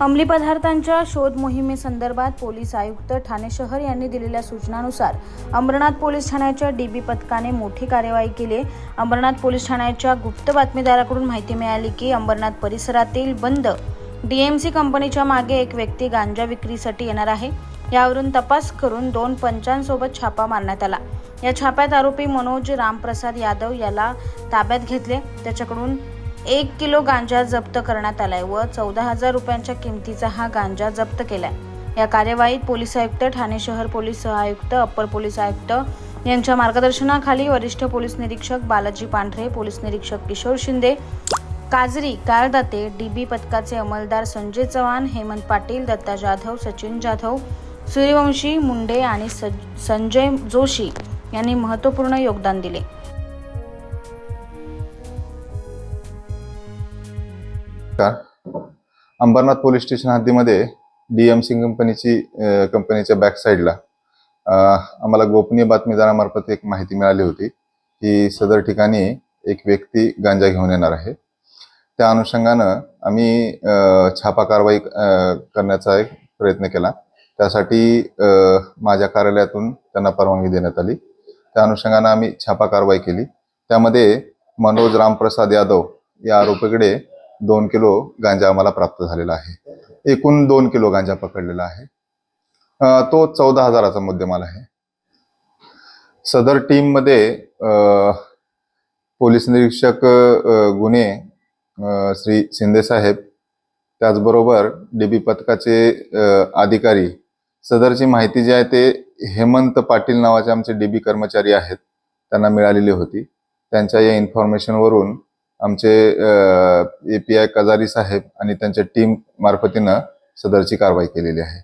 अंमली पदार्थांच्या शोध मोहिमेसंदर्भात पोलीस आयुक्त ठाणे शहर यांनी दिलेल्या सूचनानुसार अंबरनाथ पोलीस ठाण्याच्या डी बी पथकाने मोठी कार्यवाही केली. अंबरनाथ पोलीस ठाण्याच्या गुप्त बातमीदाराकडून माहिती मिळाली की अंबरनाथ परिसरातील बंद डीएमसी कंपनीच्या मागे एक व्यक्ती गांजा विक्रीसाठी येणार आहे. यावरून तपास करून दोन पंचांसोबत छापा मारण्यात आला. या छाप्यात आरोपी मनोज रामप्रसाद यादव याला ताब्यात घेतले. त्याच्याकडून एक किलो गांजा जप्त करण्यात आलाय व चौदा हजार रुपयांच्या किमतीचा हा गांजा जप्त केलाय. या कार्यवाहीत पोलीस आयुक्त ठाणे शहर पोलीस आयुक्त अप्पर पोलीस आयुक्त यांच्या मार्गदर्शनाखाली वरिष्ठ पोलीस निरीक्षक बालाजी पांढरे पोलीस निरीक्षक किशोर शिंदे काजरी कारदाते डीबी पथकाचे अंमलदार संजय चव्हाण हेमंत पाटील दत्ता जाधव सचिन जाधव सूर्यवंशी मुंडे आणि संजय जोशी यांनी महत्त्वपूर्ण योगदान दिले. नमस्कार. अंबरनाथ पोलीस स्टेशन हद्दीमध्ये डी एम सी कंपनीची कंपनीच्या बॅक साईडला आम्हाला गोपनीय बातमीदारामार्फत एक माहिती मिळाली होती. की सदर ठिकाणी एक व्यक्ती गांजा घेऊन येणार आहे. त्या अनुषंगानं आम्ही छापा कारवाई करण्याचा एक प्रयत्न केला. त्यासाठी माझ्या कार्यालयातून त्यांना परवानगी देण्यात आली. त्या अनुषंगानं आम्ही छापा कारवाई केली. त्यामध्ये मनोज रामप्रसाद यादव या आरोपीकडे दोन किलो गांजा आम्हाला प्राप्त झालेला आहे. एकूण दोन किलो गांजा पकडलेला आहे. तो चौदा हजाराचा मुद्देमाल आहे. सदर टीममध्ये पोलीस निरीक्षक गुन्हे श्री शिंदे साहेब त्याचबरोबर डीबी पथकाचे अधिकारी सदरची माहिती जी आहे ते हेमंत पाटील नावाचे आमचे डीबी कर्मचारी आहेत. त्यांना मिळालेली होती. त्यांच्या या इन्फॉर्मेशनवरून आमचे ए पी आय कजारी साहेब आणि त्यांच्या टीम मार्फतीनं सदरची कारवाई केलेली आहे.